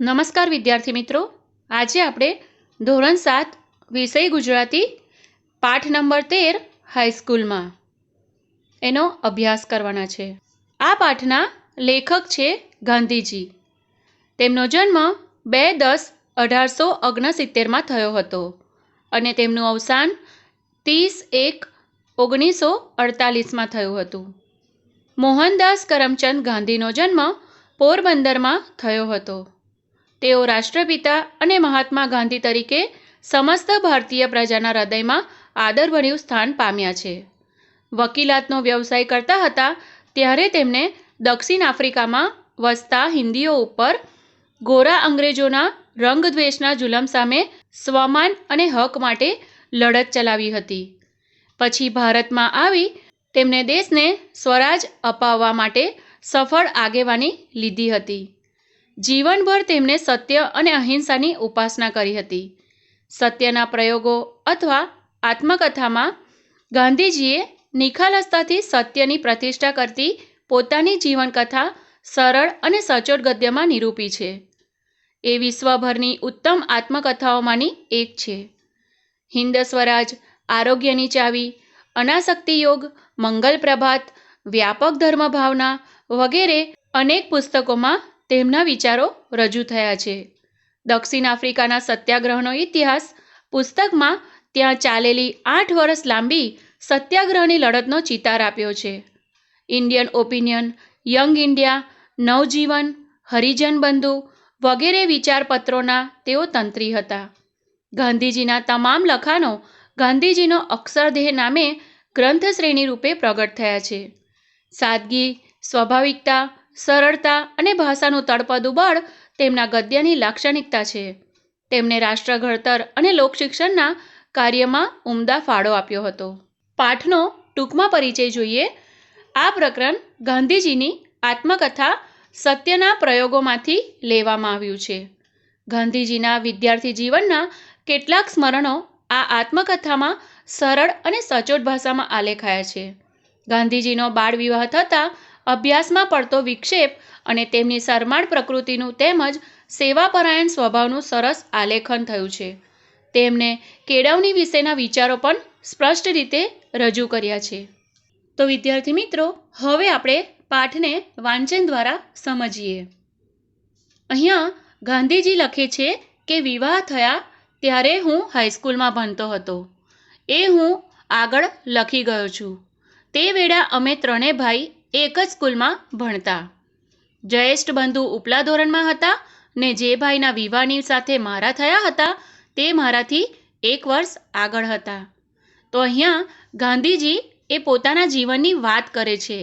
નમસ્કાર વિદ્યાર્થી મિત્રો. આજે આપણે ધોરણ સાત વિષય ગુજરાતી પાઠ નંબર તેર હાઈસ્કૂલમાં એનો અભ્યાસ કરવાના છે. આ પાઠના લેખક છે ગાંધીજી. તેમનો જન્મ બે દસ અઢારસો ઓગણસિત્તેરમાં થયો હતો અને તેમનું અવસાન ત્રીસ એક ઓગણીસો અડતાલીસમાં થયું હતું. મોહનદાસ કરમચંદ ગાંધીનો જન્મ પોરબંદરમાં થયો હતો. તેઓ રાષ્ટ્રપિતા અને મહાત્મા ગાંધી તરીકે સમસ્ત ભારતીય પ્રજાના હૃદયમાં આદરભર્યું સ્થાન પામ્યા છે. વકીલાતનો વ્યવસાય કરતા હતા ત્યારે તેમને દક્ષિણ આફ્રિકામાં વસતા હિન્દીઓ ઉપર ગોરા અંગ્રેજોના રંગદ્વેષના જુલમ સામે સ્વમાન અને હક માટે લડત ચલાવી હતી. પછી ભારતમાં આવી તેમણે દેશને સ્વરાજ અપાવવા માટે સફળ આગેવાની લીધી હતી. જીવનભર તેમણે સત્ય અને અહિંસાની ઉપાસના કરી હતી. સત્યના પ્રયોગો અથવા આત્મકથામાં ગાંધીજીએ નિખાલસતાથી સત્યની પ્રતિષ્ઠા કરતી પોતાની જીવનકથા સરળ અને સચોટ ગદ્યમાં નિરૂપી છે. એ વિશ્વભરની ઉત્તમ આત્મકથાઓમાંની એક છે. હિન્દ સ્વરાજ, આરોગ્યની ચાવી, અનાસક્તિ યોગ, મંગલ પ્રભાત, વ્યાપક ધર્મ ભાવના વગેરે અનેક પુસ્તકોમાં તેમના વિચારો રજૂ થયા છે. દક્ષિણ આફ્રિકાના સત્યાગ્રહનો ઇતિહાસ પુસ્તકમાં ત્યાં ચાલેલી આઠ વર્ષ લાંબી સત્યાગ્રહની લડતનો ચિતાર આપ્યો છે. Indian opinion, young India, Navjivan, Harijan Bandhu વગેરે વિચારપત્રોના તેઓ તંત્રી હતા. ગાંધીજીના તમામ લખાણો ગાંધીજીનો અક્ષરદેહ નામે ગ્રંથશ્રેણી રૂપે પ્રગટ થયા છે. સાદગી, સ્વાભાવિકતા સરળતા અને ભાષાનું તળપદું બળ તેમના ગદ્યની લાક્ષણિકતા છે. તેમણે રાષ્ટ્ર ઘડતર અને લોકશિક્ષણના કાર્યમાં ઉમદા ફાળો આપ્યો હતો. પાઠનો ટૂંકમાં પરિચય જોઈએ. આ પ્રકરણ ગાંધીજીની આત્મકથા સત્યના પ્રયોગોમાંથી લેવામાં આવ્યું છે. ગાંધીજીના વિદ્યાર્થી જીવનના કેટલાક સ્મરણો આ આત્મકથામાં સરળ અને સચોટ ભાષામાં આલેખાયા છે. ગાંધીજીનો બાળ વિવાહ થતાં અભ્યાસમાં પડતો વિક્ષેપ અને તેમની શરમાળ પ્રકૃતિનું તેમજ સેવાપરાયણ સ્વભાવનું સરસ આલેખન થયું છે. તેમને કેળવણી વિશેના વિચારો પણ સ્પષ્ટ રીતે રજૂ કર્યા છે. તો વિદ્યાર્થી મિત્રો, હવે આપણે પાઠને વાંચન દ્વારા સમજીએ. અહીંયા ગાંધીજી લખે છે કે, વિવાહ થયા ત્યારે હું હાઈસ્કૂલમાં ભણતો હતો. એ હું આગળ લખી ગયો છું. તે વેળા અમે ત્રણેય ભાઈ એક જ સ્કૂલમાં ભણતા. જયેષ્ઠ બંધુ ઉપલા ધોરણમાં હતા ને જે ભાઈના વિવાહની સાથે મારા થયા હતા તે મારાથી એક વર્ષ આગળ હતા. તો અહીંયા ગાંધીજી એ પોતાના જીવનની વાત કરે છે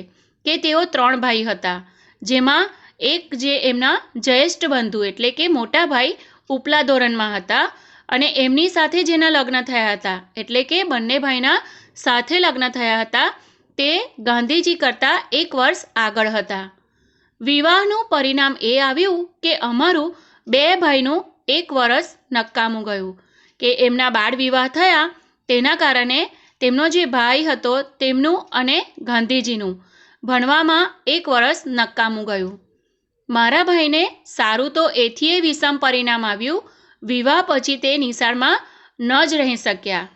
કે તેઓ ત્રણ ભાઈ હતા, જેમાં એક જે એમના જયેષ્ઠ બંધુ એટલે કે મોટા ભાઈ ઉપલા ધોરણમાં હતા અને એમની સાથે જેના લગ્ન થયા હતા એટલે કે બંને ભાઈના સાથે લગ્ન થયા હતા તે ગાંધીજી કરતાં એક વર્ષ આગળ હતા. વિવાહનું પરિણામ એ આવ્યું કે અમારું બે ભાઈનું એક વર્ષ નકામું ગયું કે એમના બાળ વિવાહ થયા તેના કારણે તેમનો જે ભાઈ હતો તેમનું અને ગાંધીજીનું ભણવામાં એક વર્ષ નકામું ગયું. મારા ભાઈને સારું તો એથીએ વિષમ પરિણામ આવ્યું, વિવાહ પછી તે નિશાળમાં ન જ રહી શક્યા.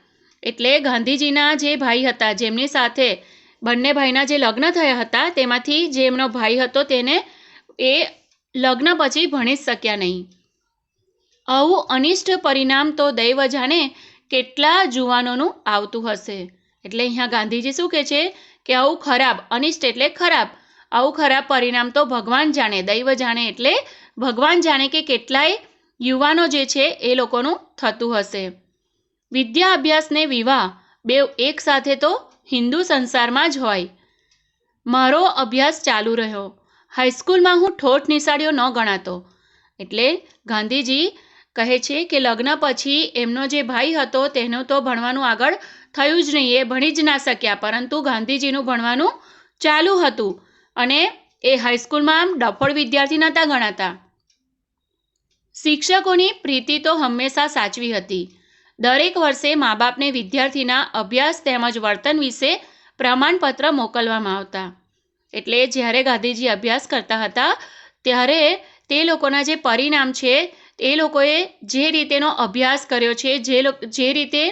એટલે ગાંધીજીના જે ભાઈ હતા જેમની સાથે બંને ભાઈના જે લગ્ન થયા હતા, તેમાંથી જે એમનો ભાઈ હતો તેને એ લગ્ન પછી ભણી શક્યા નહીં. આવું અનિષ્ટ પરિણામ તો દૈવ જાણે કેટલા જુવાનોનું આવતું હશે. એટલે અહીંયા ગાંધીજી શું કહે છે કે આવું ખરાબ, અનિષ્ટ એટલે ખરાબ. આવું ખરાબ પરિણામ તો ભગવાન જાણે દૈવ જાણે એટલે ભગવાન જાણે કે કેટલાય યુવાનો જે છે એ લોકોનું થતું હશે. વિદ્યા અભ્યાસને વિવાહ, બે એક સાથે તો હિન્દુ સંસારમાં જ હોય. મારો અભ્યાસ ચાલુ રહ્યો. હાઈસ્કૂલમાં હું ઠોઠ નિશાળ્યો ન ગણાતો. એટલે ગાંધીજી કહે છે કે લગ્ન પછી એમનો જે ભાઈ હતો તેનું તો ભણવાનું આગળ થયું જ નહીં, એ ભણી જ ના શક્યા. પરંતુ ગાંધીજીનું ભણવાનું ચાલુ હતું અને એ હાઈસ્કૂલમાં આમ ડફળ વિદ્યાર્થી નહોતા ગણાતા. શિક્ષકોની પ્રીતિ તો હંમેશા સાચવી હતી. દરેક વર્ષે મા બાપને વિદ્યાર્થીના અભ્યાસ તેમજ વર્તન વિશે પ્રમાણપત્ર મોકલવામાં આવતા. એટલે જ્યારે ગાંધીજી અભ્યાસ કરતા હતા, ત્યારે તે લોકોના જે પરિણામ છે, એ લોકોએ જે રીતેનો અભ્યાસ કર્યો છે, જે જે રીતે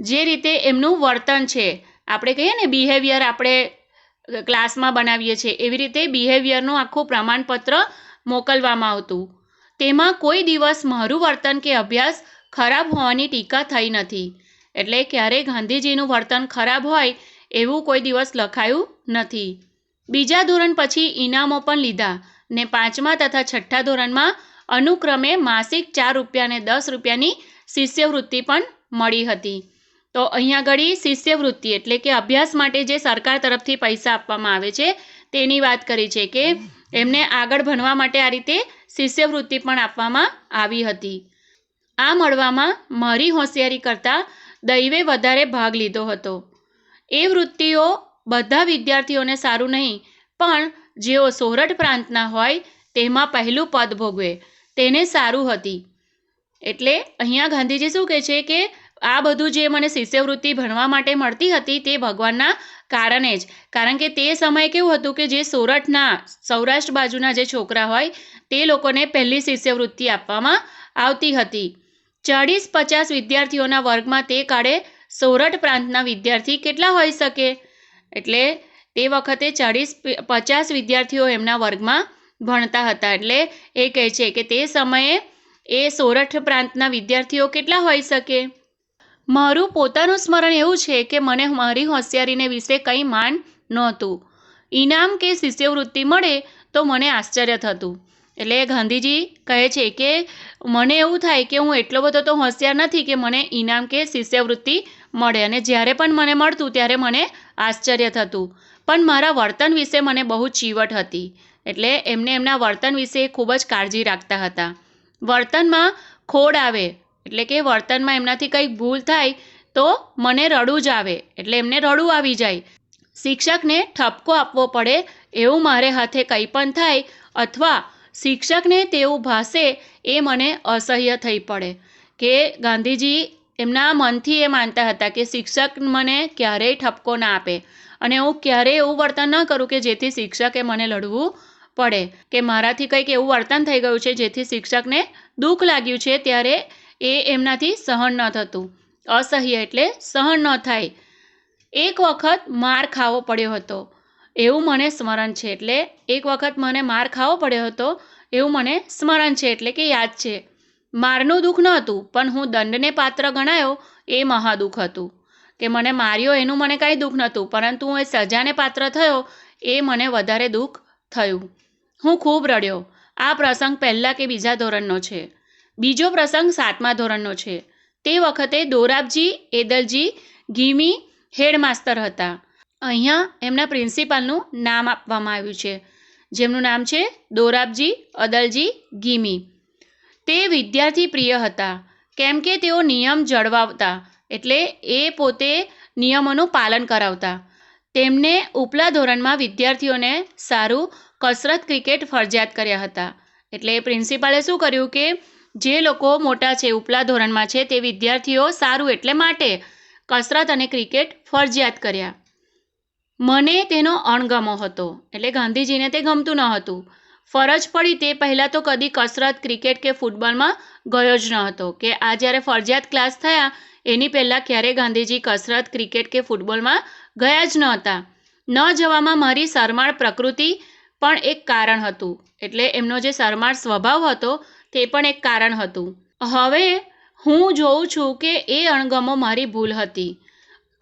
જે રીતે એમનું વર્તન છે, આપણે કહીએ ને બિહેવિયર આપણે ક્લાસમાં બનાવીએ છીએ, એવી રીતે બિહેવિયરનું આખું પ્રમાણપત્ર મોકલવામાં આવતું. તેમાં કોઈ દિવસ મારું વર્તન કે અભ્યાસ ખરાબ હોવાની ટીકા થઈ નથી. એટલે ક્યારેય ગાંધીજીનું વર્તન ખરાબ હોય એવું કોઈ દિવસ લખાયું નથી. બીજા ધોરણ પછી ઇનામો પણ લીધા ને પાંચમા તથા છઠ્ઠા ધોરણમાં અનુક્રમે માસિક ચાર રૂપિયા અને દસ રૂપિયાની શિષ્યવૃત્તિ પણ મળી હતી. તો અહીંયા આગળ શિષ્યવૃત્તિ એટલે કે અભ્યાસ માટે જે સરકાર તરફથી પૈસા આપવામાં આવે છે તેની વાત કરી છે કે એમને આગળ ભણવા માટે આ રીતે શિષ્યવૃત્તિ પણ આપવામાં આવી હતી. આ મળવામાં મારી હોશિયારી કરતાં દૈવે વધારે ભાગ લીધો હતો. એ વૃત્તિઓ બધા વિદ્યાર્થીઓને સારું નહીં, પણ જેઓ સોરઠ પ્રાંતના હોય તેમાં પહેલું પદ ભોગવે, તેને સારું હતી. એટલે અહીંયા ગાંધીજી શું કહે છે કે આ બધું જે મને શિષ્યવૃત્તિ ભણવા માટે મળતી હતી તે ભગવાનના કારણે જ. કારણ કે તે સમયે કેવું હતું કે જે સોરઠના સૌરાષ્ટ્ર બાજુના જે છોકરા હોય તે લોકોને પહેલી શિષ્યવૃત્તિ આપવામાં આવતી હતી. ચાળીસ પચાસ વિદ્યાર્થીઓના વર્ગમાં તે કાળે સોરઠ પ્રાંતના વિદ્યાર્થી કેટલા હોઈ શકે? એટલે તે વખતે ચાળીસ પચાસ વિદ્યાર્થીઓ એમના વર્ગમાં ભણતા હતા. એટલે એ કહે છે કે તે સમયે એ સોરઠ પ્રાંતના વિદ્યાર્થીઓ કેટલા હોઈ શકે? મારું પોતાનું સ્મરણ એવું છે કે મને મારી હોશિયારીને વિશે કંઈ માન નહોતું. ઇનામ કે શિષ્યવૃત્તિ મળે તો મને આશ્ચર્ય થતું. એટલે ગાંધીજી કહે છે કે, મને એવું થાય કે હું એટલો બધો તો હોશિયાર નથી કે મને ઇનામ કે શિષ્યવૃત્તિ મળે અને જ્યારે પણ મને મળતું ત્યારે મને આશ્ચર્ય થતું. પણ મારા વર્તન વિશે મને બહુ ચીવટ હતી. એટલે એમને એમના વર્તન વિશે ખૂબ જ કાળજી રાખતા હતા. વર્તનમાં ખોડ આવે, એટલે કે વર્તનમાં એમનાથી કંઈક ભૂલ થાય, તો મને રડવું જ આવે, એટલે એમને રડવું આવી જાય. શિક્ષકને ઠપકો આપવો પડે એવું મારે હાથે કંઈ પણ થાય અથવા શિક્ષકને તેવું ભાષે એ મને અસહ્ય થઈ પડે. કે ગાંધીજી એમના મનથી એ માનતા હતા કે શિક્ષક મને ક્યારેય ઠપકો ના આપે. અને હું ક્યારેય એવું વર્તન ન કરું કે જેથી શિક્ષકે મને લડવું પડે. કે મારાથી કંઈક એવું વર્તન થઈ ગયું છે જેથી શિક્ષકને દુઃખ લાગ્યું છે ત્યારે એ એમનાથી સહન ન થતું. અસહ્ય એટલે સહન ન થાય. એક વખત માર ખાવો પડ્યો હતો. એવું મને સ્મરણ છે. એટલે એક વખત મને માર ખાવો પડ્યો હતો. એવું મને સ્મરણ છે એટલે કે યાદ છે. મારનું દુઃખ નહોતું પણ હું દંડને પાત્ર ગણાયો એ મહાદુઃખ હતું. કે મને માર્યો એનું મને કાંઈ દુઃખ નહોતું, પરંતુ હું એ સજાને પાત્ર થયો એ મને વધારે દુઃખ થયું. હું ખૂબ રડ્યો. આ પ્રસંગ પહેલાં કે બીજા ધોરણનો છે. બીજો પ્રસંગ સાતમા ધોરણનો છે. તે વખતે દોરાબજી, એદલજી ઘીમી હેડમાસ્તર હતા. અહીંયા એમના પ્રિન્સિપાલનું નામ આપવામાં આવ્યું છે. જેમનું નામ છે દોરાબજી અદલજી ગીમી. તે વિદ્યાર્થી પ્રિય હતા. કેમ કે તેઓ નિયમ જળવાવતા એટલે એ પોતે નિયમોનું પાલન કરાવતા. તેમને ઉપલા ધોરણમાં વિદ્યાર્થીઓને સારું કસરત ક્રિકેટ ફરજિયાત કર્યા હતા. એટલે પ્રિન્સિપાલે શું કર્યું કે, જે લોકો મોટા છે, ઉપલા ધોરણમાં છે, તે વિદ્યાર્થીઓ સારું એટલે માટે કસરત અને ક્રિકેટ ફરજિયાત કર્યા. મને તેનો અણગમો હતો. એટલે ગાંધીજીને તે ગમતું ન હતું. ફરજ પડી તે પહેલાં તો કદી કસરત, ક્રિકેટ કે ફૂટબોલમાં ગયો જ ન હતો કે આ જ્યારે ફરજિયાત ક્લાસ થયા, એની પહેલાં ક્યારેય ગાંધીજી કસરત, ક્રિકેટ કે ફૂટબોલમાં ગયા જ ન હતા. ન જવામાં મારી સરમાળ પ્રકૃતિ પણ એક કારણ હતું. એટલે એમનો જે સરમાળ સ્વભાવ હતો તે પણ એક કારણ હતું. હવે હું જોઉં છું કે એ અણગમો મારી ભૂલ હતી.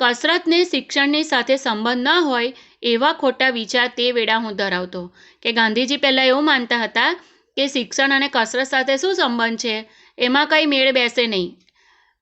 કસરતને શિક્ષણની સાથે સંબંધ ન હોય એવા ખોટા વિચાર તે વેળા હું ધરાવતો. કે ગાંધીજી પહેલાં એવું માનતા હતા કે શિક્ષણ અને કસરત સાથે શું સંબંધ છે? એમાં કંઈ મેળ બેસે નહીં.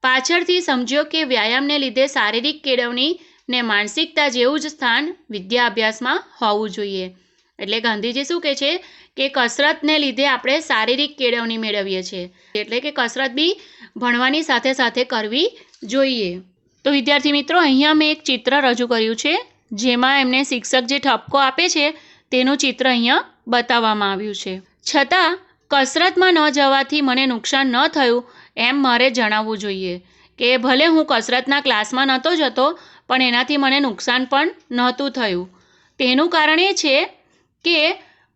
પાછળથી સમજ્યો કે વ્યાયામને લીધે શારીરિક કેળવણી ને માનસિકતા જેવું જ સ્થાન વિદ્યા અભ્યાસમાં હોવું જોઈએ. એટલે ગાંધીજી શું કહે છે? કે કસરતને લીધે આપણે શારીરિક કેળવણી મેળવીએ છીએ. એટલે કે કસરત બી ભણવાની સાથે સાથે કરવી જોઈએ. તો વિદ્યાર્થી મિત્રો, અહીંયા મેં એક ચિત્ર રજૂ કર્યું છે, જેમાં એમને શિક્ષક જે ઠપકો આપે છે, તેનું ચિત્ર અહીંયા બતાવવામાં આવ્યું છે. છતાં, કસરતમાં ન જવાથી મને નુકસાન ન થયું એમ મારે જણાવવું જોઈએ કે ભલે હું કસરતના ક્લાસમાં નહોતો જતો, પણ એનાથી મને નુકસાન પણ નહોતું થયું. તેનું કારણ એ છે કે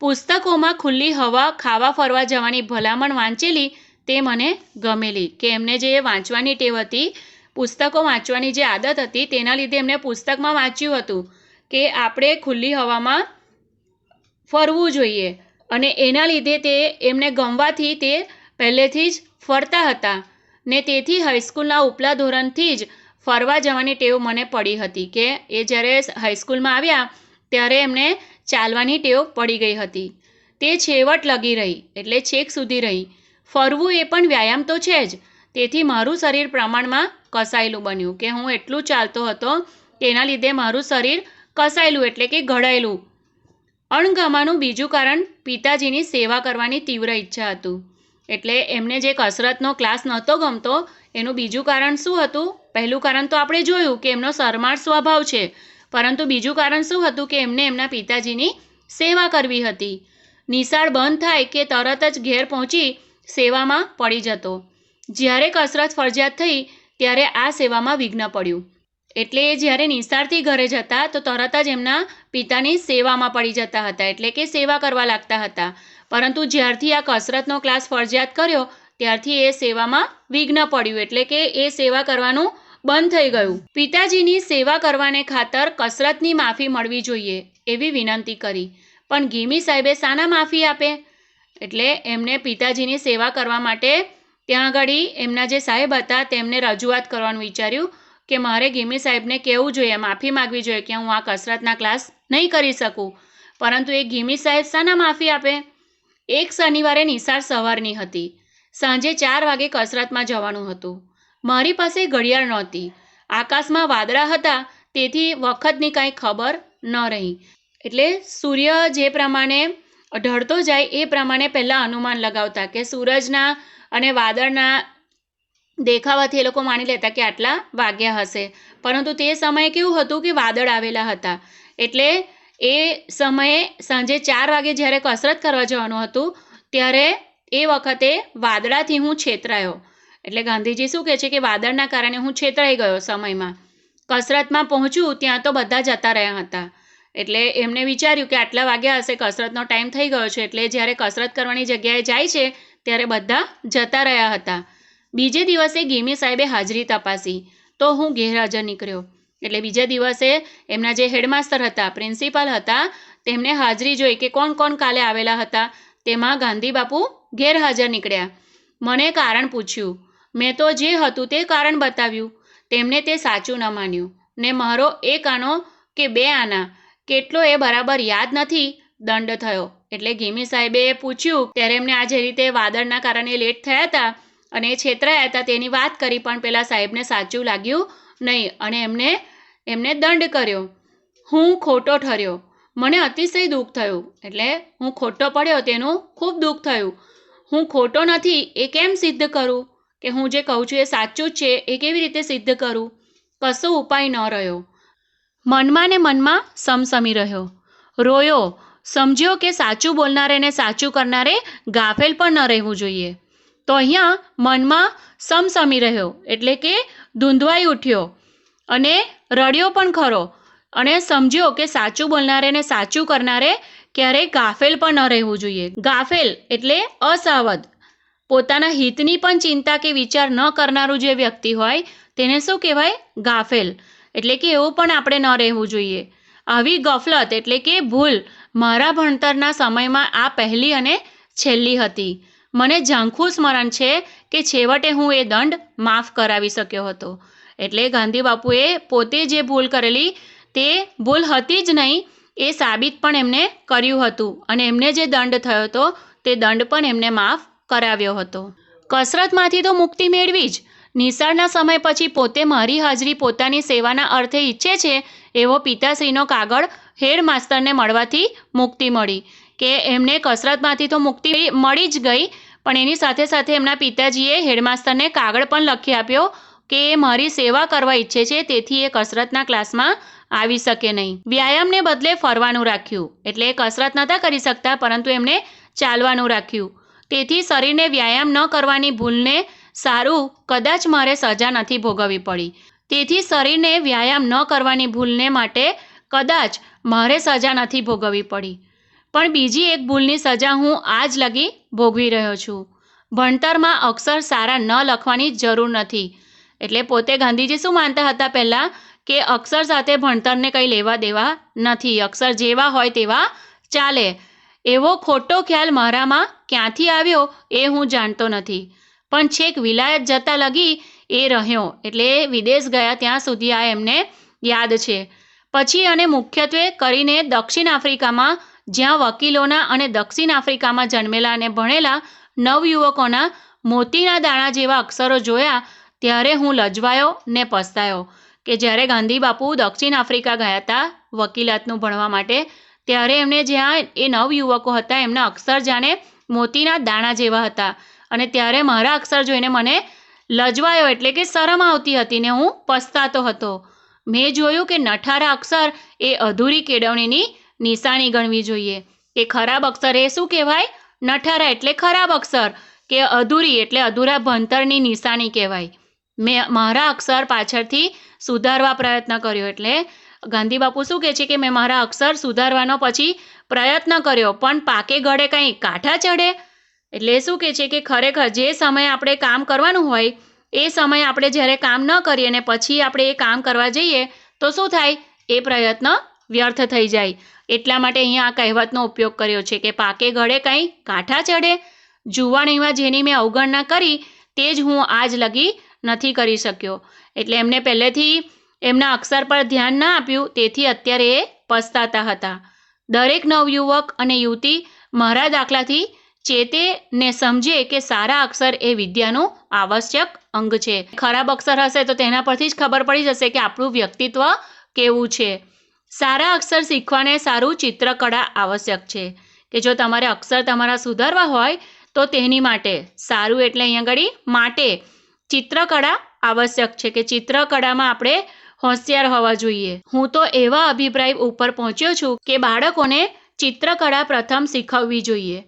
પુસ્તકોમાં ખુલ્લી હવા, ખાવા ફરવા જવાની ભલામણ વાંચેલી તે મને ગમેલી, કે એમને જે વાંચવાની ટેવ હતી પુસ્તકો વાંચવાની જે આદત હતી, તેના લીધે એમને પુસ્તકમાં વાંચ્યું હતું કે આપણે ખુલ્લી હવામાં ફરવું જોઈએ. અને એના લીધે તે એમને ગમવાથી તે પહેલેથી જ ફરતા હતા. ને તેથી હાઈસ્કૂલના ઉપલા ધોરણથી જ ફરવા જવાની ટેવ મને પડી હતી કે એ જ્યારે હાઈસ્કૂલમાં આવ્યા, ત્યારે એમને ચાલવાની ટેવ પડી ગઈ હતી. તે છેવટ લગી રહી, એટલે છેક સુધી રહી. ફરવું એ પણ વ્યાયામ તો છે જ તેથી મારું શરીર પ્રમાણમાં કસાયેલું બન્યું કે હું એટલું ચાલતો હતો, તેના લીધે મારું શરીર કસાયેલું એટલે કે ઘડાયેલું. અણગમાનું બીજું કારણ પિતાજીની સેવા કરવાની તીવ્ર ઈચ્છા હતું. એટલે એમને જે કસરતનો ક્લાસ નહોતો ગમતો, એનું બીજું કારણ શું હતું? પહેલું કારણ તો આપણે જોયું કે એમનો શરમાળ સ્વભાવ છે. પરંતુ બીજું કારણ શું હતું કે એમને એમના પિતાજીની સેવા કરવી હતી. નિશાળ બંધ થાય કે તરત જ ઘેર પહોંચી સેવામાં પડી જતો. જ્યારે કસરત ફરજિયાત થઈ, ત્યારે આ સેવામાં વિઘ્ન પડ્યું. એટલે એ જ્યારે નિસારથી ઘરે જતા, તો તરત જ એમના પિતાની સેવામાં પડી જતા હતા, એટલે કે સેવા કરવા લાગતા હતા. પરંતુ જ્યારથી આ કસરતનો ક્લાસ ફરજિયાત કર્યો, ત્યારથી એ સેવામાં વિઘ્ન પડ્યું, એટલે કે એ સેવા કરવાનું બંધ થઈ ગયું. પિતાજીની સેવા કરવાને ખાતર કસરતની માફી મળવી જોઈએ, એવી વિનંતી કરી. પણ ગીમી સાહેબે શાના માફી આપે? એટલે એમને પિતાજીની સેવા કરવા માટે ત્યાં આગળ એમના જે સાહેબ હતા તેમને રજૂઆત કરવાનું વિચાર્યું કે મારે ગીમી સાહેબને કહેવું જોઈએ, માફી માગવી જોઈએ કે હું આ કસરતના ક્લાસ નહીં કરી શકું. પરંતુ એ ગીમી સાહેબ શાના માફી આપે? એક શનિવારે નિશાળ સવારની હતી. સાંજે ચાર વાગે કસરતમાં જવાનું હતું. મારી પાસે ઘડિયાળ નહોતી. આકાશમાં વાદળા હતા, તેથી વખતની કાંઈ ખબર ન રહી. એટલે સૂર્ય જે પ્રમાણે ઢળતો જાય એ પ્રમાણે પહેલાં અનુમાન લગાવતા કે સૂરજના અને વાદળના દેખાવાથી એ લોકો માની લેતા કે આટલા વાગ્યા હશે. પરંતુ તે સમયે કેવું હતું કે વાદળ આવેલા હતા. એટલે એ સમયે સાંજે ચાર વાગે જ્યારે કસરત કરવા જવાનું હતું, ત્યારે એ વખતે વાદળાથી હું છેતરાયો. એટલે ગાંધીજી શું કહે છે કે વાદળના કારણે હું છેતરાઈ ગયો સમયમાં. કસરતમાં પહોંચ્યું ત્યાં તો બધા જતા રહ્યા હતા. એટલે એમને વિચાર્યું કે આટલા વાગ્યા હશે, કસરતનો ટાઈમ થઈ ગયો છે, એટલે જ્યારે કસરત કરવાની જગ્યાએ જાય છે, ત્યારે બધા જતા રહ્યા હતા. બીજે દિવસે ગીમી સાહેબે હાજરી તપાસી. તો હું ગેરહાજર નીકળ્યો. એટલે બીજા દિવસે એમના જે હેડમાસ્તર હતા પ્રિન્સિપાલ હતા, તેમને હાજરી જોઈ કે કોણ કોણ કાલે આવેલા હતા, તેમાં ગાંધી બાપુ ગેરહાજર નીકળ્યા. મને કારણ પૂછ્યું. મેં તો જે હતું તે કારણ બતાવ્યું. તેમને તે સાચું ન માન્યું. ને મારો એક આનો કે બે આના કેટલો એ બરાબર યાદ નથી? દંડ થયો. એટલે ગીમી સાહેબે પૂછ્યું, ત્યારે એમને આ જે રીતે વાદળના કારણે લેટ થયા હતા અને એ છેતરાયા હતા તેની વાત કરી, પણ પેલા સાહેબને સાચું લાગ્યું નહીં અને એમને એમને દંડ કર્યો. હું ખોટો ઠર્યો. મને અતિશય દુઃખ થયું. એટલે હું ખોટો પડ્યો તેનું ખૂબ દુઃખ થયું. હું ખોટો નથી, એ કેમ સિદ્ધ કરું? કે હું જે કહું છું એ સાચું જ છે, એ કેવી રીતે સિદ્ધ કરું? કશો ઉપાય ન રહ્યો. મનમાં ને મનમાં સમસમી રહ્યો. રોયો, સમજ્યો કે સાચું બોલનારે ને સાચું કરનારે ગાફેલ પણ ન રહેવું જોઈએ. તો અહીંયા મનમાં સમસમી રહ્યો એટલે કે ધૂંધવાઈ ઉઠ્યો અને રડ્યો પણ ખરો અને સમજ્યો કે સાચું બોલનારે ને સાચું કરનારે ક્યારેય ગાફેલ પણ ન રહેવું જોઈએ. ગાફેલ એટલે અસાવધ. પોતાના હિતની પણ ચિંતા કે વિચાર ન કરનારું જે વ્યક્તિ હોય તેને શું કહેવાય? ગાફેલ. એટલે કે એવું પણ આપણે ન રહેવું જોઈએ. આવી ગફલત એટલે કે ભૂલ મારા ભણતરના સમયમાં આ પહેલી અને છેલ્લી હતી. મને ઝાંખું સ્મરણ છે કે છેવટે હું એ દંડ માફ કરાવી શક્યો હતો. એટલે ગાંધી બાપુએ પોતે જે ભૂલ કરેલી તે ભૂલ હતી જ નહીં, એ સાબિત પણ એમને કર્યું હતું અને એમને જે દંડ થયો હતો તે દંડ પણ એમને માફ કરાવ્યો હતો. કસરતમાંથી તો મુક્તિ મેળવી જ. નિશાળના સમય પછી પોતે મારી હાજરી પોતાની સેવાના અર્થે ઈચ્છે છે, એવો પિતાશ્રીનો કાગળ હેડ માસ્તરને મળવાથી મુક્તિ મળી. કે એમને કસરતમાંથી તો મુક્તિ મળી જ ગઈ, પણ એની સાથે સાથે એમના પિતાજીએ હેડમાસ્તરને કાગળ પણ લખી આપ્યો કે એ મારી સેવા કરવા ઈચ્છે છે, તેથી એ કસરતના ક્લાસમાં આવી શકે નહીં. વ્યાયામને બદલે ફરવાનું રાખ્યું. એટલે એ કસરત નહોતા કરી શકતા, પરંતુ એમને ચાલવાનું રાખ્યું. તેથી શરીરને વ્યાયામ ન કરવાની ભૂલને સારું, કદાચ મારે સજા નથી ભોગવવી પડી. તેથી શરીરને વ્યાયામ ન કરવાની ભૂલને માટે કદાચ મારે સજા નથી ભોગવવી પડી. પણ બીજી એક ભૂલની સજા હું આજ લગી ભોગવી રહ્યો છું. ભણતરમાં અક્ષર સારા ન લખવાની જરૂર નથી. એટલે પોતે ગાંધીજી શું માનતા હતા પહેલાં? કે અક્ષર સાથે ભણતરને કંઈ લેવા દેવા નથી. અક્ષર જેવા હોય તેવા ચાલે. એવો ખોટો ખ્યાલ મારામાં ક્યાંથી આવ્યો એ હું જાણતો નથી. પણ છેક વિલાયત જતા લગી એ રહ્યો. એટલે વિદેશ ગયા ત્યાં સુધી આ એમને યાદ છે. પછી અને મુખ્યત્વે કરીને દક્ષિણ આફ્રિકામાં, જ્યાં વકીલોના અને દક્ષિણ આફ્રિકામાં જન્મેલા અને ભણેલા નવયુવકોના મોતીના દાણા જેવા અક્ષરો જોયા ત્યારે હું લજવાયો ને પસ્તાયો કે જ્યારે ગાંધી બાપુ દક્ષિણ આફ્રિકા ગયા હતા વકીલાતનું ભણવા માટે, ત્યારે એમને જ્યાં એ નવયુવકો હતા એમના અક્ષર જાણે મોતીના દાણા જેવા હતા. અને ત્યારે મારા અક્ષર જોઈને મને લજવાયો એટલે કે શરમ આવતી હતી ને હું પસ્તાતો હતો. મેં જોયું કે નઠારા અક્ષર એ અધૂરી કેળવણીની નિશાની ગણવી જોઈએ. કે ખરાબ અક્ષર એ શું કહેવાય? નઠારા એટલે ખરાબ અક્ષર. કે અધૂરી એટલે અધૂરા ભણતરની નિશાની કહેવાય. મેં મારા અક્ષર પાછળથી સુધારવા પ્રયત્ન કર્યો એટલે ગાંધી બાપુ શું કહે છે કે મેં મારા અક્ષર સુધારવાનો પછી પ્રયત્ન કર્યો, પણ પાકે ગળે કંઈ કાંઠા ચડે? એટલે શું કહે છે કે ખરેખર જે સમયે આપણે કામ કરવાનું હોય, એ સમયે આપણે જ્યારે કામ ન કરીએ ને પછી આપણે એ કામ કરવા જઈએ, તો શું થાય? એ પ્રયત્ન વ્યર્થ થઈ જાય. એટલા માટે અહીંયા આ કહેવતનો ઉપયોગ કર્યો છે કે પાકે ઘડે કંઈ કાંઠા ચડે. જુવાણીમાં જેની મેં અવગણના કરી, તે જ હું આજ લગી નથી કરી શક્યો. એટલે એમને પહેલેથી એમના અક્ષર પર ધ્યાન ના આપ્યું, તેથી અત્યારે એ પસ્તાતા હતા. દરેક નવયુવક અને યુવતી મારા દાખલાથી ચેતે ને સમજે કે સારા અક્ષર એ વિદ્યાનું આવશ્યક અંગ છે. ખરાબ અક્ષર હશે તો તેના પરથી જ ખબર પડી જશે કે આપણું વ્યક્તિત્વ કેવું છે. સારા અક્ષર શીખવાને સારું ચિત્રકળા આવશ્યક છે. કે જો તમારે અક્ષર તમારા સુધારવા હોય તો તેની માટે સારું એટલે અહીંયા આગળ માટે ચિત્રકળા આવશ્યક છે કે ચિત્રકળામાં આપણે હોશિયાર હોવા જોઈએ. હું તો એવા અભિપ્રાય ઉપર પહોંચ્યો છું કે બાળકોને ચિત્રકળા પ્રથમ શીખવવી જોઈએ.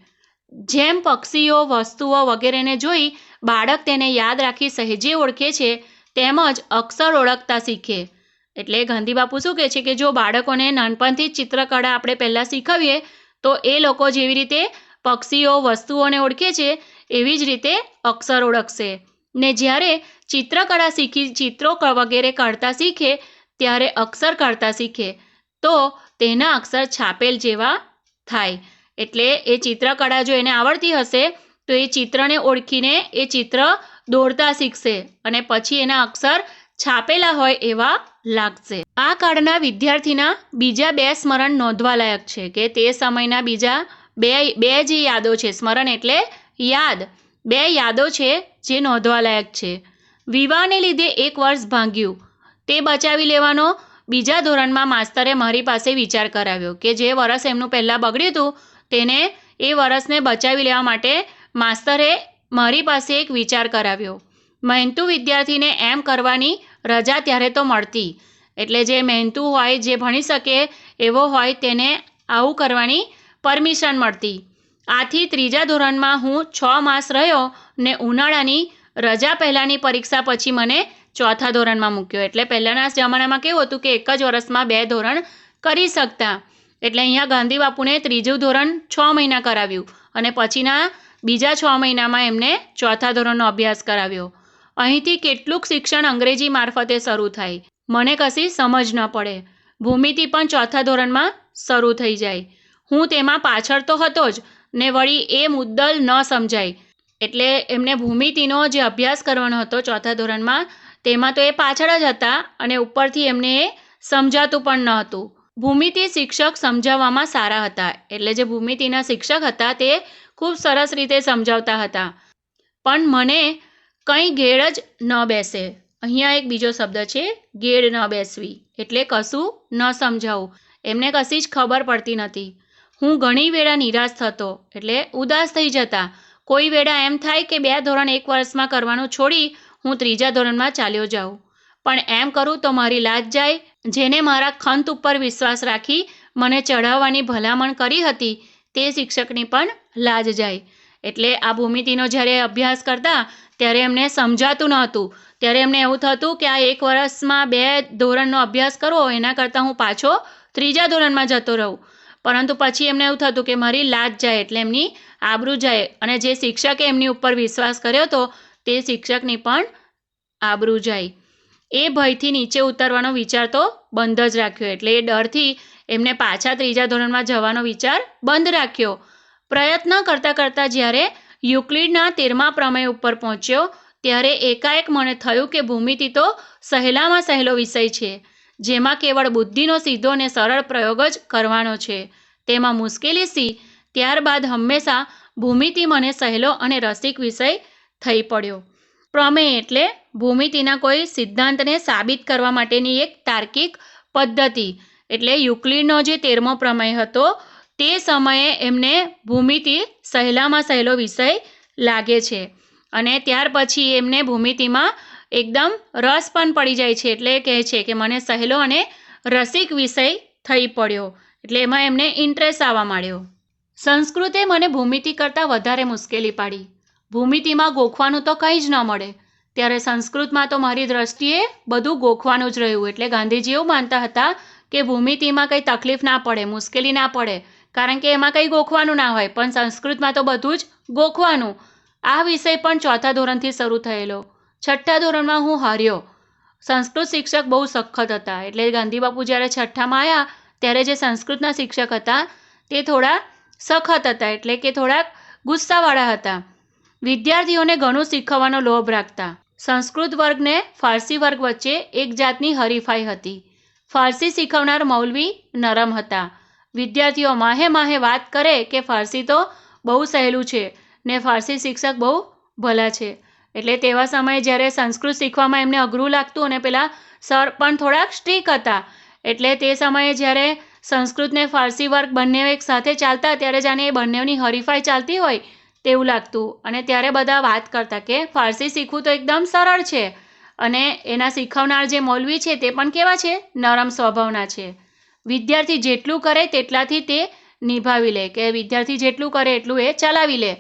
જેમ પક્ષીઓ, વસ્તુઓ વગેરેને જોઈ બાળક તેને યાદ રાખી સહેજે ઓળખે છે, તેમજ અક્ષર ઓળખતા શીખે. એટલે ગાંધી બાપુ શું કહે છે કે જો બાળકોને નાનપણથી જ ચિત્રકળા આપણે પહેલાં શીખવીએ, તો એ લોકો જેવી રીતે પક્ષીઓ, વસ્તુઓને ઓળખે છે, એવી જ રીતે અક્ષર ઓળખશે. ને જ્યારે ચિત્રકળા શીખી, ચિત્રો વગેરે કરતા શીખે, ત્યારે અક્ષર કરતા શીખે, તો તેના અક્ષર છાપેલ જેવા થાય. એટલે એ ચિત્રકળા જો એને આવડતી હશે, તો એ ચિત્રને ઓળખીને એ ચિત્ર દોરતા શીખશે અને પછી એના અક્ષર છાપેલા હોય એવા લાગશે. આ કાળના વિદ્યાર્થીના બીજા બે સ્મરણ નોંધવાલાયક છે કે તે સમયના બીજા બે બે જે યાદો છે. સ્મરણ એટલે યાદ. બે યાદો છે જે નોંધવાલાયક છે. વિવાહને લીધે એક વર્ષ ભાંગ્યું. તે બચાવી લેવાનો બીજા ધોરણમાં માસ્તરે મારી પાસે વિચાર કરાવ્યો કે જે વરસ એમનું પહેલાં બગડ્યું હતું તેને એ વરસને બચાવી લેવા માટે માસ્તરે મારી પાસે એક વિચાર કરાવ્યો. મહેનતુ વિદ્યાર્થીને એમ કરવાની રજા ત્યારે તો મળતી. એટલે જે મહેનતુ હોય, જે ભણી શકે એવો હોય તેને આવું કરવાની પરમિશન મળતી. આથી ત્રીજા ધોરણમાં હું છ માસ રહ્યો ને ઉનાળાની રજા પહેલાંની પરીક્ષા પછી મને ચોથા ધોરણમાં મૂક્યો. એટલે પહેલાંના જમાનામાં કેવું હતું કે એક જ વર્ષમાં બે ધોરણ કરી શકતા. એટલે અહીંયા ગાંધી બાપુને ત્રીજું ધોરણ છ મહિના કરાવ્યું અને પછીના બીજા છ મહિનામાં એમને ચોથા ધોરણનો અભ્યાસ કરાવ્યો. અહીંથી કેટલુંક શિક્ષણ અંગ્રેજી મારફતે શરૂ થાય. મને કશી સમજ ન પડે. ભૂમિતિ પણ ચોથા ધોરણમાં શરૂ થઈ જાય. હું તેમાં પાછળ તો હતો જ, ને વળી એ મુદ્દલ ન સમજાય. એટલે એમને ભૂમિતિનો જે અભ્યાસ કરવાનો હતો ચોથા ધોરણમાં, તેમાં તો એ પાછળ જ હતા અને ઉપરથી એમને એ સમજાતું પણ ન હતું. ભૂમિતિ શિક્ષક સમજાવવામાં સારા હતા. એટલે જે ભૂમિતિના શિક્ષક હતા તે ખૂબ સરસ રીતે સમજાવતા હતા. પણ મને કંઈ ગેડ જ ન બેસે. અહીંયા એક બીજો શબ્દ છે, ઘેડ ન બેસવી. એટલે કશું ન સમજાવું. એમને કશી જ ખબર પડતી નથી. હું ઘણી વેળા નિરાશ થતો, એટલે ઉદાસ થઈ જતા. કોઈ વેળા એમ થાય કે બે ધોરણ એક વર્ષમાં કરવાનું છોડી હું ત્રીજા ધોરણમાં ચાલ્યો જાઉં. પણ એમ કરું તો મારી લાજ જાય. જેને મારા ખંત ઉપર વિશ્વાસ રાખી મને ચઢાવવાની ભલામણ કરી હતી, તે શિક્ષકની પણ લાજ જાય. એટલે આ ભૂમિતિનો જ્યારે અભ્યાસ કરતા, ત્યારે એમને સમજાતું નહોતું ત્યારે એમને એવું થતું કે આ એક વર્ષમાં બે ધોરણનો અભ્યાસ કરવો એના કરતાં હું પાછો ત્રીજા ધોરણમાં જતો રહું. પરંતુ પછી એમને એવું થતું કે મારી લાજ જાય એટલે એમની આબરૂ જાય અને જે શિક્ષકે એમની ઉપર વિશ્વાસ કર્યો હતો તે શિક્ષકની પણ આબરૂ જાય. એ ભયથી નીચે ઉતરવાનો વિચાર તો બંધ જ રાખ્યો. એટલે એ ડરથી એમને પાછા ત્રીજા ધોરણમાં જવાનો વિચાર બંધ રાખ્યો. પ્રયત્ન કરતાં કરતાં જ્યારે યુક્લિડના તેરમા પ્રમેય ઉપર પહોંચ્યો, ત્યારે એકાએક મને થયું કે ભૂમિતિ તો સહેલામાં સહેલો વિષય છે, જેમાં કેવળ બુદ્ધિનો સીધો અને સરળ પ્રયોગ જ કરવાનો છે. તેમાં મુશ્કેલી સી, ત્યારબાદ હંમેશા ભૂમિતિ મને સહેલો અને રસિક વિષય થઈ પડ્યો. પ્રમેય એટલે ભૂમિતિના કોઈ સિદ્ધાંતને સાબિત કરવા માટેની એક તાર્કિક પદ્ધતિ. એટલે યુક્લિડનો જે તેરમો પ્રમેય હતો, તે સમયે એમને ભૂમિતિ સહેલામાં સહેલો વિષય લાગે છે. અને ત્યાર પછી એમને ભૂમિતિમાં એકદમ રસ પણ પડી જાય છે. એટલે કહે છે કે મને સહેલો અને રસિક વિષય થઈ પડ્યો. એટલે એમાં એમને ઇન્ટરેસ્ટ આવવા માંડ્યો. સંસ્કૃતે મને ભૂમિતિ કરતાં વધારે મુશ્કેલી પાડી. ભૂમિતિમાં ગોખવાનું તો કંઈ જ ન મળે. ત્યારે સંસ્કૃતમાં તો મારી દ્રષ્ટિએ બધું ગોખવાનું જ રહ્યું. એટલે ગાંધીજી એવું માનતા હતા કે ભૂમિતિમાં કંઈ તકલીફ ના પડે, મુશ્કેલી ના પડે. કારણ કે એમાં કંઈ ગોખવાનું ના હોય. પણ સંસ્કૃતમાં તો બધું જ ગોખવાનું. આ વિષય પણ ચોથા ધોરણથી શરૂ થયેલો. છઠ્ઠા ધોરણમાં હું હાર્યો. સંસ્કૃત શિક્ષક બહુ સખત હતા. એટલે ગાંધી બાપુ જ્યારે છઠ્ઠામાં આવ્યા ત્યારે જે સંસ્કૃતના શિક્ષક હતા, તે થોડા સખત હતા. એટલે કે થોડાક ગુસ્સાવાળા હતા. વિદ્યાર્થીઓને ઘણું શીખવવાનો લોભ રાખતા. સંસ્કૃત વર્ગને ફારસી વર્ગ વચ્ચે એક જાતની હરીફાઈ હતી. ફારસી શીખવનાર મૌલવી નરમ હતા. વિદ્યાર્થીઓ માહે માહે વાત કરે કે ફારસી તો બહુ સહેલું છે ને ફારસી શિક્ષક બહુ ભલા છે. એટલે તેવા સમયે જ્યારે સંસ્કૃત શીખવામાં એમને અઘરું લાગતું અને પેલા સર પણ થોડાક સ્ટ્રીક હતા, એટલે તે સમયે જ્યારે સંસ્કૃત ને ફારસી વર્ગ બંને એક સાથે ચાલતા, ત્યારે જાણે એ બંનેની હરીફાઈ ચાલતી હોય તેવું લાગતું. અને ત્યારે બધા વાત કરતા કે, ફારસી શીખવું તો એકદમ સરળ છે. અને એના શીખવનાર જે મૌલવી છે તે પણ કેવા છે? નરમ સ્વભાવના છે. વિદ્યાર્થી જેટલું કરે તેટલાથી તે નિભાવી લે કે, વિદ્યાર્થી જેટલું કરે એટલું એ ચલાવી લે.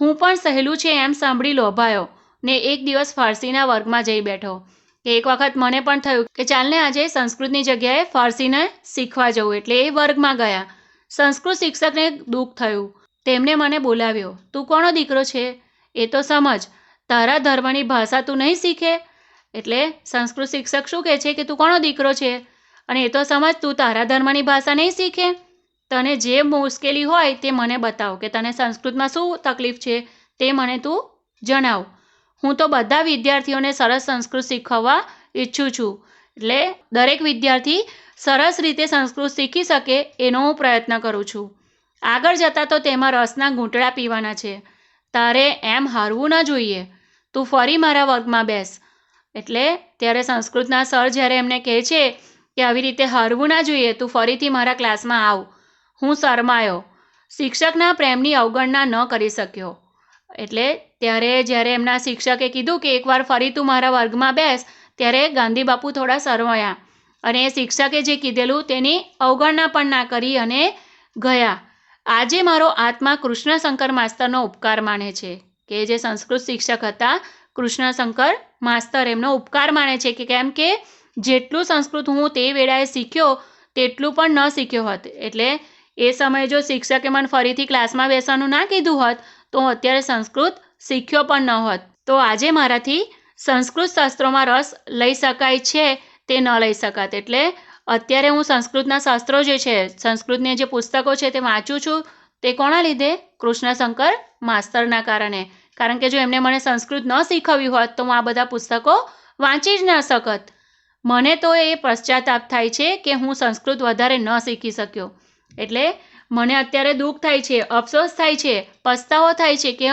હું પણ સહેલું છે એમ સાંભળી લોભાયો ને એક દિવસ ફારસીના વર્ગમાં જઈ બેઠો કે, એક વખત મને પણ થયું કે, ચાલને આજે સંસ્કૃતની જગ્યાએ ફારસીને શીખવા જવું. એટલે એ વર્ગમાં ગયા. સંસ્કૃત શિક્ષકને દુઃખ થયું. તેમણે મને બોલાવ્યો, તું કોનો દીકરો છે? એ તો સમજ. તારા ધર્મની ભાષા તું નહીં શીખે? એટલે સંસ્કૃત શિક્ષક શું કહે છે કે તું કોનો દીકરો છે? અને એ તો સમજ, તું તારા ધર્મની ભાષા નહીં શીખે? તને જે મુશ્કેલી હોય તે મને બતાવ કે તને સંસ્કૃતમાં શું તકલીફ છે તે મને તું જણાવ. હું તો બધા વિદ્યાર્થીઓને સરસ સંસ્કૃત શીખવવા ઈચ્છું છું. એટલે દરેક વિદ્યાર્થી સરસ રીતે સંસ્કૃત શીખી શકે એનો હું પ્રયત્ન કરું છું. આગળ જતાં તો તેમાં રસના ઘૂંટડા પીવાના છે. તારે એમ હારવું ન જોઈએ. તું ફરી મારા વર્ગમાં બેસ. એટલે ત્યારે સંસ્કૃતના સર જ્યારે એમને કહે છે કે આવી રીતે હારવું ના જોઈએ, તું ફરીથી મારા ક્લાસમાં આવ. હું શરમાયો. શિક્ષકના પ્રેમની અવગણના ન કરી શક્યો. એટલે ત્યારે જ્યારે એમના શિક્ષકે કીધું કે એકવાર ફરી તું મારા વર્ગમાં બેસ, ત્યારે ગાંધી બાપુ થોડા શરમાયા અને એ શિક્ષકે જે કીધેલું તેની અવગણના પણ ના કરી અને ગયા. આજે મારો આત્મા કૃષ્ણશંકર માસ્તરનો ઉપકાર માને છે. કે જે સંસ્કૃત શિક્ષક હતા, કૃષ્ણશંકર માસ્તર એમનો ઉપકાર માને છે કે કેમ કે જેટલું સંસ્કૃત હું તે વેળાએ શીખ્યો, તેટલું પણ ન શીખ્યો હોત. એટલે એ સમયે જો શિક્ષકે મને ફરીથી ક્લાસમાં બેસવાનું ના કીધું હોત, તો હું અત્યારે સંસ્કૃત શીખ્યો પણ ન હોત. તો આજે મારાથી સંસ્કૃત શાસ્ત્રોમાં રસ લઈ શકાય છે તે ન લઈ શકાત. એટલે અત્યારે હું સંસ્કૃતના શાસ્ત્રો જે છે, સંસ્કૃતની જે પુસ્તકો છે તે વાંચું છું, તે કોના લીધે? કૃષ્ણશંકર માસ્તરના કારણે. કારણ કે જો એમને મને સંસ્કૃત ન શીખવ્યું હોત, તો હું આ બધા પુસ્તકો વાંચી જ ન શકત. મને તો એ પશ્ચાતાપ થાય છે કે હું સંસ્કૃત વધારે ન શીખી શક્યો. એટલે મને અત્યારે દુઃખ થાય છે, અફસોસ થાય છે, પસ્તાવો થાય છે કે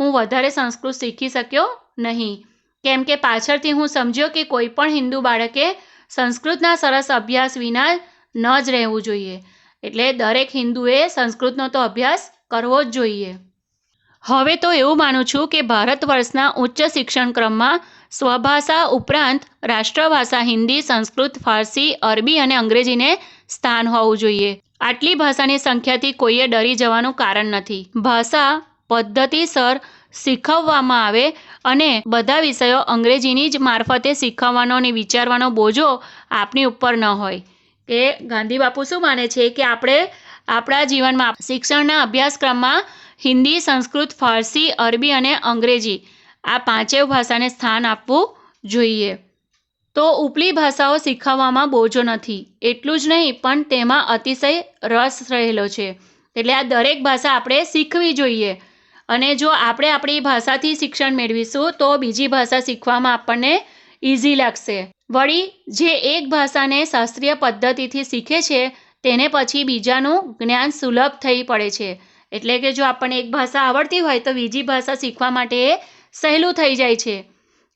હું વધારે સંસ્કૃત શીખી શક્યો નહીં. કેમ કે પાછળથી હું સમજ્યો કે કોઈ પણ હિન્દુ બાળકે સંસ્કૃતના સરસ અભ્યાસ વિના ન જ રહેવું જોઈએ. એટલે દરેક હિન્દુએ સંસ્કૃતનો તો અભ્યાસ કરવો જ જોઈએ. હવે તો એવું માનું છું કે ભારત વર્ષના ઉચ્ચ શિક્ષણ ક્રમમાં સ્વભાષા ઉપરાંત રાષ્ટ્રભાષા હિન્દી, સંસ્કૃત, ફારસી, અરબી અને અંગ્રેજીને સ્થાન હોવું જોઈએ. આટલી ભાષાની સંખ્યાથી કોઈએ ડરી જવાનું કારણ નથી. ભાષા પદ્ધતિસર શીખવવામાં આવે અને બધા વિષયો અંગ્રેજીની જ મારફતે શીખવવાનો અને વિચારવાનો બોજો આપની ઉપર ન હોય. કે ગાંધી બાપુ શું માને છે કે આપણે આપણા જીવનમાં શિક્ષણના અભ્યાસક્રમમાં હિન્દી, સંસ્કૃત, ફારસી, અરબી અને અંગ્રેજી આ પાંચેય ભાષાને સ્થાન આપવું જોઈએ. તો ઉપલી ભાષાઓ શીખવવામાં બોજો નથી. એટલું જ નહીં, પણ તેમાં અતિશય રસ રહેલો છે. એટલે આ દરેક ભાષા આપણે શીખવી જોઈએ. અને જો આપણે આપણી ભાષાથી શિક્ષણ મેળવીશું, તો બીજી ભાષા શીખવામાં આપણને ઇઝી લાગશે. વળી જે એક ભાષાને શાસ્ત્રીય પદ્ધતિથી શીખે છે, તેને પછી બીજાનું જ્ઞાન સુલભ થઈ પડે છે. એટલે કે જો આપણને એક ભાષા આવડતી હોય, તો બીજી ભાષા શીખવા માટે એ સહેલું થઈ જાય છે.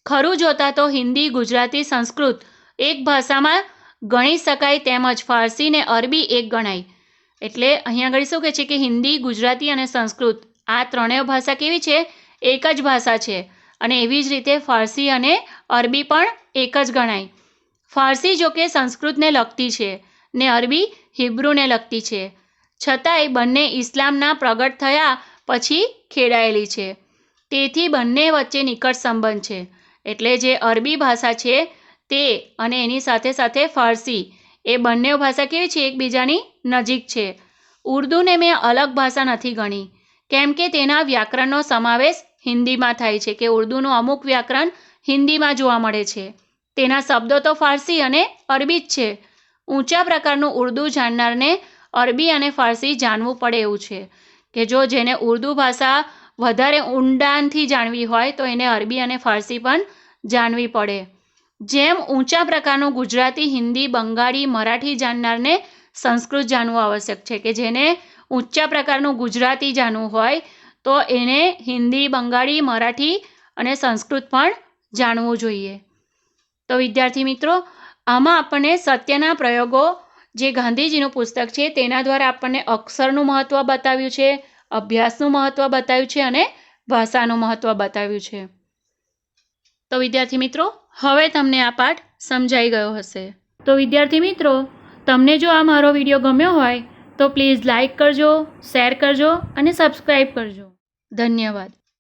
ખરું જોતાં તો હિન્દી, ગુજરાતી, સંસ્કૃત એક ભાષામાં ગણી શકાય તેમજ ફારસી ને અરબી એક ગણાય. એટલે અહીંયા આગળ શું કહે છે કે હિન્દી, ગુજરાતી અને સંસ્કૃત આ ત્રણેય ભાષા કેવી છે? એક જ ભાષા છે. અને એવી જ રીતે ફારસી અને અરબી પણ એક જ ગણાય. ફારસી જો કે સંસ્કૃતને લગતી છે ને અરબી હિબ્રુને લગતી છે. છતાંય બંને ઇસ્લામના પ્રગટ થયા પછી ખેડાયેલી છે. તેથી બંને વચ્ચે નિકટ સંબંધ છે. એટલે જે અરબી ભાષા છે તે અને એની સાથે સાથે ફારસી, એ બંને ભાષા કેવી છે? એકબીજાની નજીક છે. ઉર્દુને મેં અલગ ભાષા નથી ગણી. કેમ કે તેના વ્યાકરણનો સમાવેશ હિન્દીમાં થાય છે કે ઉર્દુનું અમુક વ્યાકરણ હિન્દીમાં જોવા મળે છે. તેના શબ્દો તો ફારસી અને અરબી જ છે. ઊંચા પ્રકારનું ઉર્દુ જાણનારને અરબી અને ફારસી જાણવું પડે એવું છે કે જો જેને ઉર્દુ ભાષા વધારે ઊંડાણથી જાણવી હોય તો એને અરબી અને ફારસી પણ જાણવી પડે. જેમ ઊંચા પ્રકારનું ગુજરાતી, હિન્દી, બંગાળી, મરાઠી જાણનારને સંસ્કૃત જાણવું આવશ્યક છે કે જેને ઊંચા પ્રકારનું ગુજરાતી જાણવું હોય, તો એને હિન્દી, બંગાળી, મરાઠી અને સંસ્કૃત પણ જાણવું જોઈએ. તો વિદ્યાર્થી મિત્રો, આમાં આપણને સત્યના પ્રયોગો, જે ગાંધીજીનું પુસ્તક છે, તેના દ્વારા આપણને અક્ષરનું મહત્ત્વ બતાવ્યું છે, અભ્યાસનું મહત્ત્વ બતાવ્યું છે અને ભાષાનું મહત્ત્વ બતાવ્યું છે. તો વિદ્યાર્થી મિત્રો, હવે તમને આ પાઠ સમજાઈ ગયો હશે. તો વિદ્યાર્થી મિત્રો, તમને જો આ મારો વીડિયો ગમ્યો હોય તો પ્લીઝ લાઇક કરજો શેર કરજો અને સબસ્ક્રાઈબ કરજો. ધન્યવાદ.